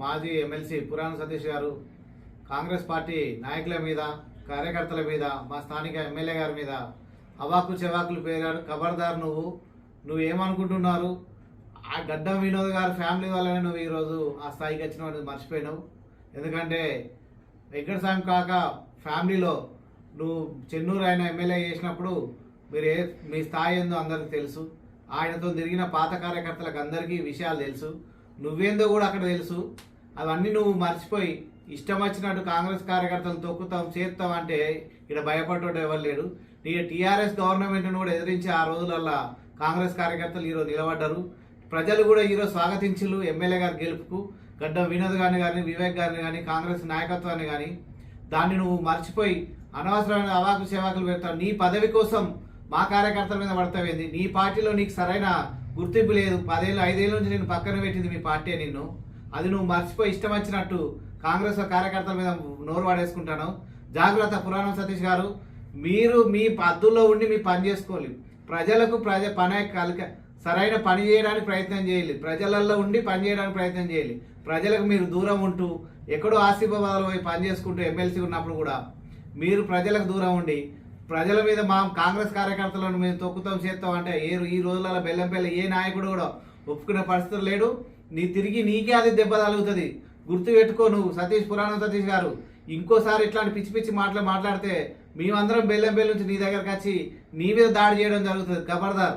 మాజీ ఎమ్మెల్సీ పురాణ సతీష్ గారు కాంగ్రెస్ పార్టీ నాయకుల మీద కార్యకర్తల మీద మా స్థానిక ఎమ్మెల్యే గారి మీద అవాకు చెవాకులు పేరాడు. ఖబర్దార్ నువ్వు నువ్వు ఏమనుకుంటున్నారు? ఆ గడ్డం వినోద్ గారి ఫ్యామిలీ వల్లనే నువ్వు ఈరోజు ఆ స్థాయికి వచ్చినావు మర్చిపోయినావు. ఎందుకంటే వెంకటస్వామి కాక ఫ్యామిలీలో నువ్వు చెన్నూరు ఆయన ఎమ్మెల్యే చేసినప్పుడు మీరు ఏ మీ స్థాయి ఏందో అందరికి తెలుసు. ఆయనతో తిరిగిన పాత కార్యకర్తలకు అందరికీ విషయాలు తెలుసు. నువ్వేందో కూడా అక్కడ తెలుసు. అవన్నీ నువ్వు మర్చిపోయి ఇష్టం వచ్చినట్టు కాంగ్రెస్ కార్యకర్తలు తొక్కుతాం చేస్తాం అంటే ఇక్కడ భయపడ్డాడు ఎవరు లేడు. నీ టీఆర్ఎస్ గవర్నమెంట్ను కూడా ఎదిరించి ఆ రోజులల్లా కాంగ్రెస్ కార్యకర్తలు ఈరోజు నిలబడ్డారు. ప్రజలు కూడా ఈరోజు స్వాగతించు ఎమ్మెల్యే గారి గెలుపుకు. గడ్డం వినోద్ గారిని కానీ వివేక్ గారిని కానీ కాంగ్రెస్ నాయకత్వాన్ని కానీ దాన్ని నువ్వు మర్చిపోయి అనవసరమైన అవాకులు సేవాకులు పెడతావు. నీ పదవి కోసం మా కార్యకర్తల మీద పడతావేంది? నీ పార్టీలో నీకు సరైన గుర్తింపు లేదు. పదేళ్ళు ఐదేళ్ళ నుంచి నేను పక్కన పెట్టింది మీ పార్టీ నిన్ను. అది నువ్వు మర్చిపోయి ఇష్టం వచ్చినట్టు కాంగ్రెస్ కార్యకర్తల మీద నోరు వాడేసుకుంటాను. జాగ్రత్త పురాణం సతీష్ గారు. మీరు మీ పద్దుల్లో ఉండి మీ పని చేసుకోవాలి. ప్రజలకు ప్రజ పని కలిక సరైన పని చేయడానికి ప్రయత్నం చేయాలి. ప్రజలలో ఉండి పని చేయడానికి ప్రయత్నం చేయాలి. ప్రజలకు మీరు దూరం ఉంటూ ఎక్కడో ఆసిఫాబాద్లో పోయి పని చేసుకుంటూ ఎమ్మెల్సీ ఉన్నప్పుడు కూడా మీరు ప్రజలకు దూరం ఉండి ప్రజల మీద మా కాంగ్రెస్ కార్యకర్తలను మేము తొక్కుతాం చేస్తాం అంటే ఏ ఈ రోజులలో బెల్లంపల్లి ఏ నాయకుడు కూడా ఒప్పుకునే పరిస్థితులు లేడు. నీ తిరిగి నీకే అది దెబ్బ తగులుతుంది. గుర్తు పెట్టుకో నువ్వు సతీష్ పురాణ సతీష్ గారు. ఇంకోసారి ఇట్లాంటి పిచ్చి పిచ్చి మాటలు మాట్లాడితే మేమందరం బెల్లంపల్లి నుంచి నీ దగ్గరకు వచ్చి నీ మీద దాడి చేయడం జరుగుతుంది. ఖబర్దార్